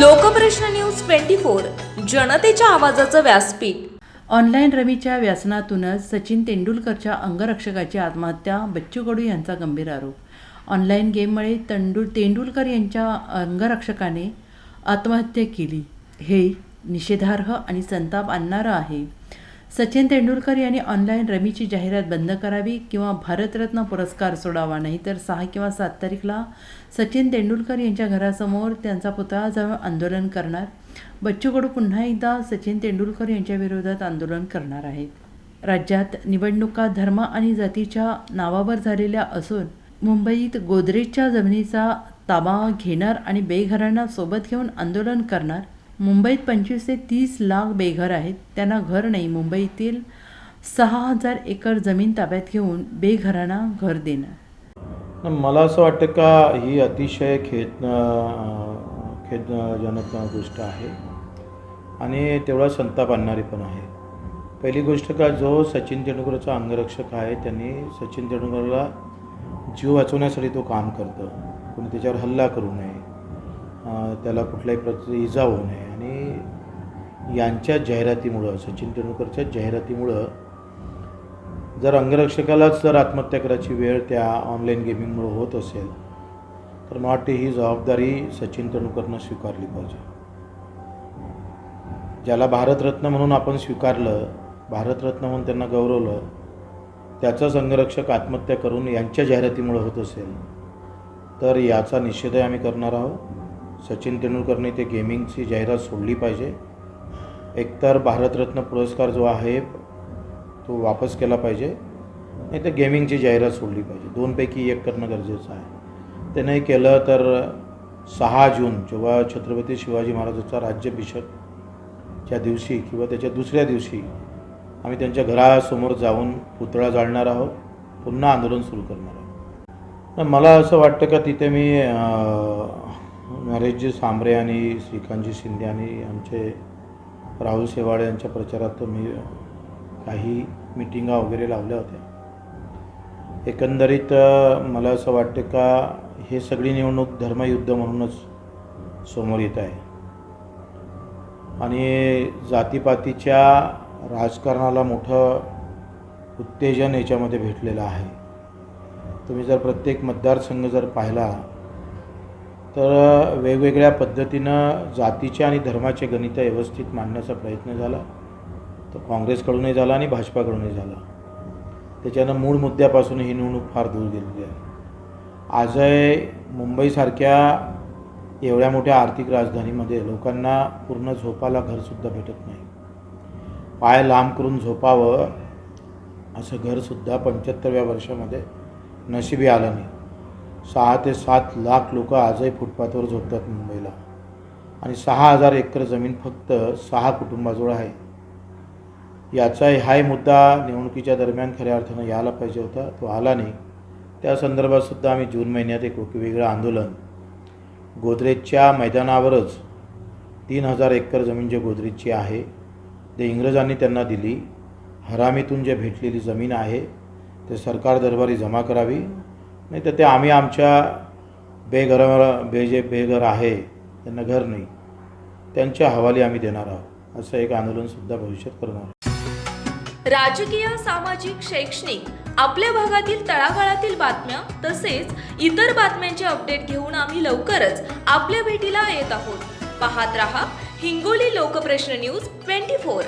Lokprashna news twenty four जनतेच्या आवाजाचं व्यासपीठ. ऑनलाईन रमीच्या व्यसनातूनच सचिन तेंडुलकरच्या अंगरक्षकाची आत्महत्या बच्चू कडू यांचा गंभीर आरोप. ऑनलाईन गेममुळे तंडू तेंडुलकर यांच्या अंगरक्षकाने आत्महत्या केली. हे निषेधार्ह आणि संताप आणणारं आहे. सचिन तेंडुलकर यांनी ऑनलाईन रमीची जाहिरात बंद करावी किंवा भारतरत्न पुरस्कार सोडावा नाही तर सहा किंवा सात तारीखला सचिन तेंडुलकर यांच्या घरासमोर त्यांचा पुतळाजवळ आंदोलन करणार. बच्चू कडू पुन्हा एकदा सचिन तेंडुलकर यांच्या विरोधात आंदोलन करणार आहेत. राज्यात निवडणुका धर्म आणि जातीच्या नावावर झालेल्या असून मुंबईत गोदरेजच्या जमिनीचा ताबा घेणार आणि बेघरांना सोबत घेऊन आंदोलन करणार. मुंबईत पंचवीस ते तीस लाख बेघर आहेत. त्यांना घर नाही. मुंबईतील सहा हजार एकर जमीन ताब्यात घेऊन बेघरांना घर देणं. मला असं वाटतं का ही अतिशय खेद खेदजनक गोष्ट आहे. आणि तेवढा संताप आणणारी पण आहे. पहिली गोष्ट का जो सचिन तेंडुलकरचा अंगरक्षक आहे त्यांनी सचिन तेंडुलकरला जीव वाचवण्यासाठी तो काम करतं. कोणी त्याच्यावर हल्ला करू नये. त्याला कुठल्याही प्रकारची इजा होऊ नये. आणि यांच्या जाहिरातीमुळं सचिन तेंडुलकरच्या जाहिरातीमुळं जर अंगरक्षकालाच जर आत्महत्या करायची वेळ त्या ऑनलाईन गेमिंगमुळं होत असेल तर मला वाटते ही जबाबदारी सचिन तेंडुलकरनं स्वीकारली पाहिजे. ज्याला भारतरत्न म्हणून आपण स्वीकारलं भारतरत्न म्हणून त्यांना गौरवलं त्याचाच अंगरक्षक आत्महत्या करून यांच्या जाहिरातीमुळे होत असेल तर याचा निषेधही आम्ही करणार आहोत. सचिन तेंडुलकरने ते गेमिंगची जाहिरात सोडली पाहिजे. एकतर भारतरत्न पुरस्कार जो आहे तो वापस केला पाहिजे. नाही तर गेमिंगची जाहिरात सोडली पाहिजे. दोनपैकी एक करणं गरजेचं आहे. ते नाही केलं तर सहा जून जेव्हा छत्रपती शिवाजी महाराजांचा राज्याभिषेकच्या दिवशी किंवा त्याच्या दुसऱ्या दिवशी आम्ही त्यांच्या घरासमोर जाऊन पुतळा जाळणार आहोत पुन्हा आंदोलन सुरू करणार आहोत. मला असं वाटतं का तिथे मी नरेशजी सांबरे आणि श्रीकांतजी शिंदे आणि आमचे राहुल शेवाळे यांच्या प्रचारात मी काही मिटिंगा वगैरे लावल्या होत्या. एकंदरीत मला असं वाटतं का हे सगळी निवडणूक धर्मयुद्ध म्हणूनच समोर येत आहे. आणि जातीपातीच्या राजकारणाला मोठं उत्तेजन याच्यामध्ये भेटलेलं आहे. तुम्ही जर प्रत्येक मतदारसंघ जर पाहिला तर वेगवेगळ्या पद्धतीनं जातीचे आणि धर्माचे गणित व्यवस्थित मांडण्याचा प्रयत्न झाला. तो काँग्रेसकडूनही झाला आणि भाजपाकडूनही झाला. त्याच्यानं मूळ मुद्द्यापासून ही निवडणूक फार दूर गेलेली आहे. आजही मुंबईसारख्या एवढ्या मोठ्या आर्थिक राजधानीमध्ये लोकांना पूर्ण झोपाला घरसुद्धा भेटत नाही. पाय लांब करून झोपावं असं घरसुद्धा पंच्याहत्तरव्या वर्षामध्ये नशिबी आलं नाही. सहा ते सात लाख लोक आजही फुटपाथवर झोपतात मुंबईला. आणि सहा हजार एकर जमीन फक्त सहा कुटुंबाजवळ आहे. याचा हाही मुद्दा निवडणुकीच्या दरम्यान खऱ्या अर्थानं यायला पाहिजे होता तो आला नाही. त्या संदर्भातसुद्धा आम्ही जून महिन्यात एक वेगळं आंदोलन. गोदरेजच्या मैदानावरच तीन हजार एकर जमीन जे गोदरेजची आहे ते इंग्रजांनी त्यांना दिली. हरामीतून जे भेटलेली जमीन आहे ते सरकार दरबारी जमा करावी. नाही तर ते आम्ही आमच्या बेघरावर बे जे बेघर आहे त्यांना घर नाही. त्यांच्या हवाली आम्ही देणार आहोत. असं एक आंदोलनसुद्धा भविष्यात करणार आहोत. राजकीय सामाजिक शैक्षणिक आपल्या भागातील तळागाळातील बातम्या तसेच इतर बातम्यांचे अपडेट घेऊन आम्ही लवकरच आपल्या भेटीला येत आहोत. पाहत रहा Hingoli Lokprashna news twenty four.